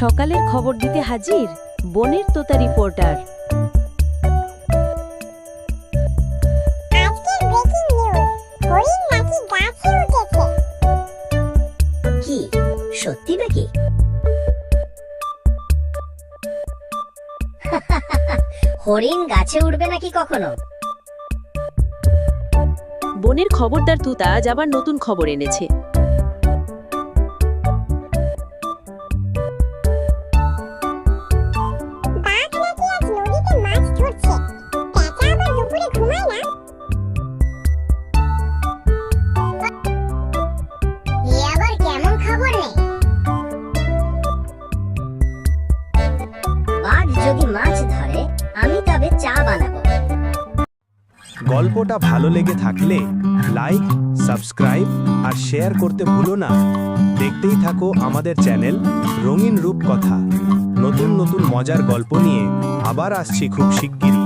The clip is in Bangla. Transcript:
সকালের খবর দিতে হাজির বনের তোতা রিপোর্টার। আজকের ব্রেকিং নিউজ হরিণ নাকি গাছে উঠেছে। কি? সত্যি নাকি? হরিণ গাছে উঠবে নাকি কখনো? বনের খবরদার তুতা আজ আবার নতুন খবর এনেছে। যদি মাছ ধরে আমি তবে চা বানাবো। গল্পটা ভালো লেগে থাকলে লাইক সাবস্ক্রাইব আর শেয়ার করতে ভুলো না। দেখতেই থাকো আমাদের চ্যানেল রঙিন রূপ কথা নতুন নতুন মজার গল্প নিয়ে আবার আসছি খুব শিগগিরই।